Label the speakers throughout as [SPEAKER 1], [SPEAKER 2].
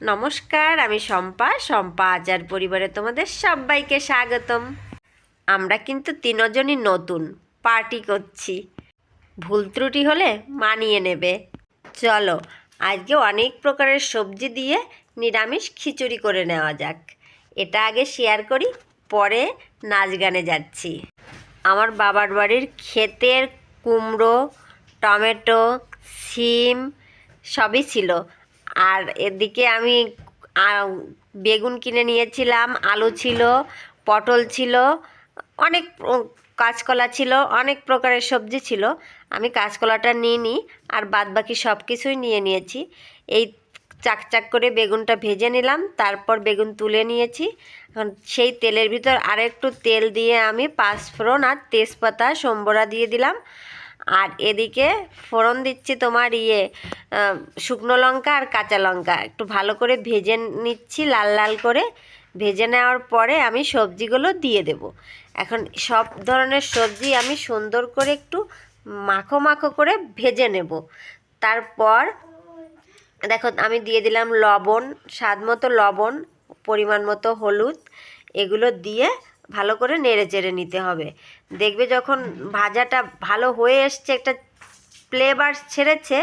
[SPEAKER 1] নমস্কার, আমি শম্পা। শম্পা আচার পরিবারে তোমাদের সবাইকে স্বাগতম। আমরা কিন্তু তিনজনই নতুন, পার্টি করছি। ভুল ত্রুটি হলে মানিয়ে নেবে। চলো, আজকে অনেক প্রকারের সবজি দিয়ে নিরামিষ খিচুড়ি করে নেওয়া যাক। এটা আগে শেয়ার করি, পরে নাচ গানে যাচ্ছি। আমার বাবার বাড়ির ক্ষেতের কুমড়ো, টমেটো, সিম সবই ছিল। আর এদিকে আমি বেগুন কিনে নিয়েছিলাম, আলু ছিল, পটল ছিল, অনেক কাঁচকলা ছিল, অনেক প্রকারের সবজি ছিল। আমি কাঁচকলাটা নিয়ে নিই আর বাদ বাকি সব কিছুই নিয়ে নিয়েছি। এই চাক চাক করে বেগুনটা ভেজে নিলাম, তারপর বেগুন তুলে নিয়েছি। এখন সেই তেলের ভিতর আরেকটু তেল দিয়ে আমি পাঁচফোড়ন আর তেজপাতা সম্বরা দিয়ে দিলাম। আর এদিকে ফোড়ন দিচ্ছি তোমার ইয়ে শুকনো লঙ্কা আর কাঁচা লঙ্কা। একটু ভালো করে ভেজে নিচ্ছি, লাল লাল করে। ভেজে নেওয়ার পরে আমি সবজিগুলো দিয়ে দেব। এখন সব ধরনের সবজি আমি সুন্দর করে একটু মাখো মাখো করে ভেজে নেব। তারপর, দেখো আমি দিয়ে দিলাম লবণ, স্বাদ মতো লবণ, পরিমাণ মতো হলুদ, এগুলো দিয়ে ভালো করে নেড়ে চেড়ে নিতে হবে। দেখবে যখন ভাজাটা ভালো হয়ে এসছে, একটা ফ্লেভার ছেড়েছে,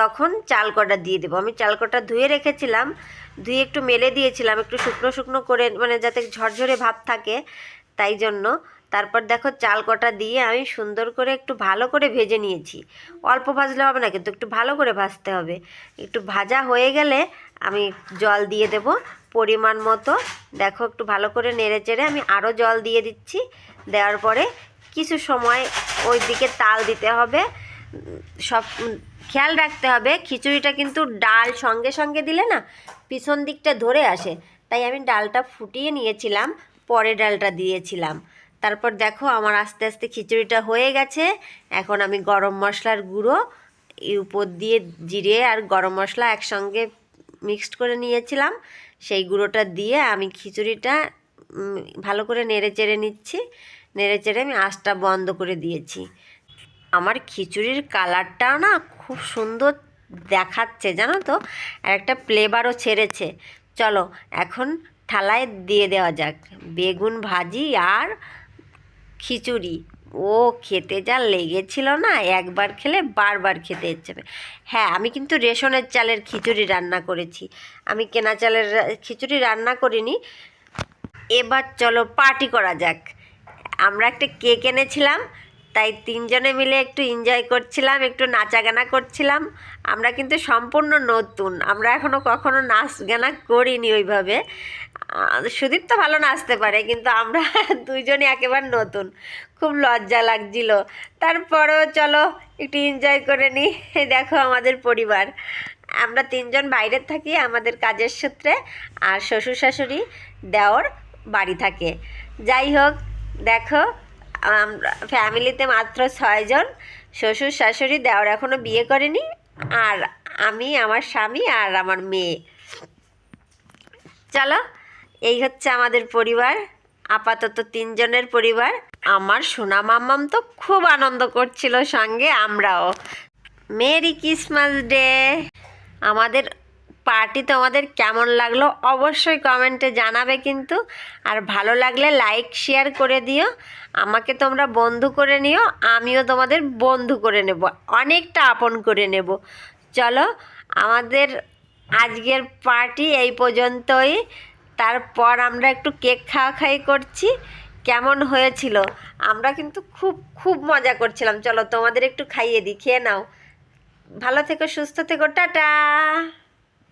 [SPEAKER 1] তখন চাল কটা দিয়ে দেবো। আমি চাল কটা ধুয়ে রেখেছিলাম, ধুয়ে একটু মেলে দিয়েছিলাম, একটু শুকনো শুকনো করে মানে যাতে ঝরঝরে ভাব থাকে, তাই জন্য তারপর দেখো চাল কটা দিয়ে আমি সুন্দর করে একটু ভালো করে ভেজে নিয়েছি। অল্প ভাজলে হবে না, কিন্তু একটু ভালো করে ভাজতে হবে। একটু ভাজা হয়ে গেলে আমি জল দিয়ে দেব পরিমাণ মতো। দেখো একটু ভালো করে নেড়ে চেড়ে আমি আরও জল দিয়ে দিচ্ছি। দেওয়ার পরে কিছু সময় ওই দিকে তাল দিতে হবে। সব, খেয়াল রাখতে হবে, খিচুড়িটা কিন্তু ডাল সঙ্গে সঙ্গে দিলে না পিছন দিকটা ধরে আসে। তাই আমি ডালটা ফুটিয়ে নিয়েছিলাম, পরে ডালটা দিয়েছিলাম। তারপর দেখো আমার আস্তে আস্তে খিচুড়িটা হয়ে গেছে। এখন আমি গরম মশলার গুঁড়ো উপর দিয়ে জিরে আর গরম মশলা একসঙ্গে মিক্সড করে নিয়েছিলাম। সেই গুঁড়োটা দিয়ে আমি খিচুড়িটা ভালো করে নেড়ে চেড়ে নিচ্ছি। নেড়ে চেড়ে আমি আঁচটা বন্ধ করে দিয়েছি। আমার খিচুড়ির কালারটাও না খুব সুন্দর দেখাচ্ছে, জানো তো? আর একটা ফ্লেভারও ছেড়েছে। চলো, এখন থালায় দিয়ে দেওয়া যাক। বেগুন ভাজি আর খিচুড়ি। ও খেতে যা লেগেছিল না, একবার খেলে বারবার খেতে ইচ্ছে। হ্যাঁ আমি কিন্তু রেশনের চালের খিচুড়ি রান্না করেছি। আমি কেনা চালের খিচুড়ি রান্না করিনি। এবার চলো পার্টি করা যাক। আমরা একটা কেক এনেছিলাম। তাই তিনজনে মিলে একটু এনজয় করছিলাম, একটু নাচা গানা করছিলাম। আমরা কিন্তু সম্পূর্ণ নতুন, আমরা এখনও কখনো নাচ গানা করিনি ওইভাবে। সুদীপ তো ভালো নাচতে পারে, কিন্তু আমরা দুইজনই একেবারে নতুন। খুব লজ্জা লাগছিল। তারপরেও চলো একটু এনজয় করে নিই দেখো আমাদের পরিবার। আমরা তিনজন বাইরে থাকি, আমাদের কাজের সূত্রে, আর শ্বশুর শাশুড়ি দেওর বাড়ি থাকে। যাই হোক, দেখো ফ্যামিলিতে মাত্র ছয়জন। শ্বশুর, শাশুড়ি, দেওর এখনও বিয়ে করেনি। আর আমি, আমার স্বামী আর আমার মেয়ে। চলো, এই হচ্ছে আমাদের পরিবার। আপাতত তিনজনের পরিবার। আমার সোনা মাম্মাম তো খুব আনন্দ করছিল সঙ্গে আমরাও। Merry Christmas day! আমাদের পার্টি তোমাদের কেমন লাগল অবশ্যই কমেন্টে জানাবে কিন্তু। আর ভালো লাগলে লাইক, শেয়ার করে দিও। আমাকে তোমরা বন্ধু করে নিও, আমিও তোমাদের বন্ধু করে নেব, অনেকটা আপন করে নেব। চলো, আমাদের আজকের পার্টি এই পর্যন্তই। তারপর আমরা একটু কেক খাওয়া খাই করছি। কেমন হয়েছিল? আমরা কিন্তু খুব খুব মজা করছিলাম। চলো তোমাদের একটু খাইয়ে দিই, খেয়ে নাও। ভালো থেকো, সুস্থ থেকো, টাটা!